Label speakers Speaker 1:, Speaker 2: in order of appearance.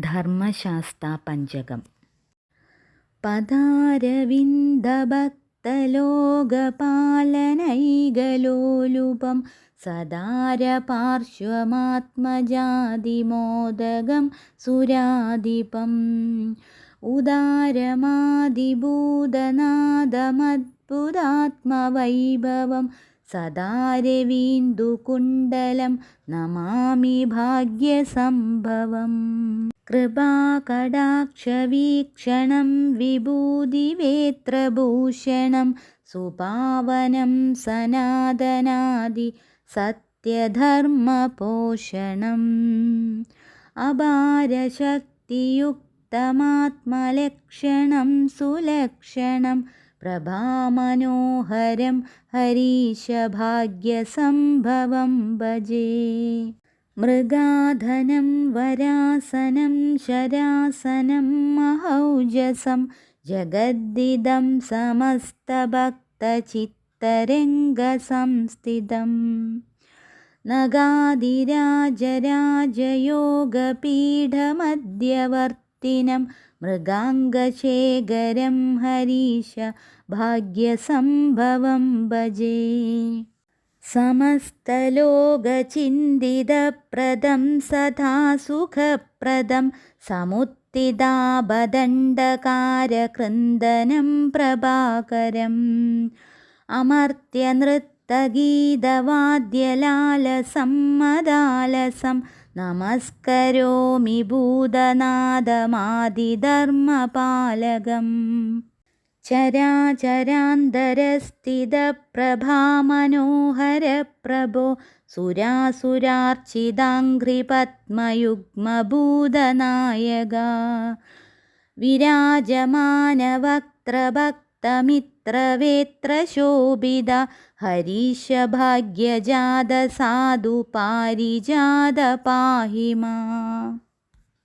Speaker 1: ധർമ്മശാസ്താ പഞ്ചകം. പദാരവിന്ദഭക്തലോകപാലനൈകലോലുപം സദാരപാർശ്വമാത്മജാതിമോദകം സുരാധിപം. ഉദാരമാദിഭൂതനാദമദ്ഭുതാത്മവൈഭവം സദാരവീന്ദുകുണ്ടലം നമാമി ഭാഗ്യസംഭവം. കൃപാകടാക്ഷവീക്ഷണം വിഭൂതിവേത്രഭൂഷണം സുപാവനം സനാതനാദി സത്യധർമ്മപോഷണം. അപാരശക്തിയുക്തമാത്മലക്ഷണം സുലക്ഷണം പ്രഭാമനോഹരം ഹരീശഭാഗ്യസംഭവം ഭജേ. മൃഗാധനം വരാസനം ശരാസനം മഹൗജസം ജഗദ്ദിദം സമസ്തഭക്തചിത്തരംഗസംസ്ഥിതം. നഗാതിരാജരാജയോഗപീഠമധ്യവർത്തിനം മൃഗാംഗശേഖരം ഹരീശ ഭാഗ്യസംഭവം ഭജേ. സമസ്തലോകചിന്തിതപ്രദം സദാ സുഖപ്രദം സമുത്തിതാപദണ്ഡകാരകൃന്ദനം പ്രഭാകരം. അമർത്യനൃത്തഗീതവാദ്യലാലസം മദാലസം നമസ്കരോമി ഭൂതനാദമാദിധർമ്മപാലകം ചരാചരാന്തരസ്ഥിതപ്രഭാമനോഹരപ്രഭോ സുരാസുരാർച്ചിതാഘ്രിപത്മയുഗ്മഭൂതനായക. വിരാജമാനവക്ത്രഭക്തമിത്രവേത്രശോഭിത ഹരീശഭാഗ്യജാത സാധു പാരിജാത പാഹി മാ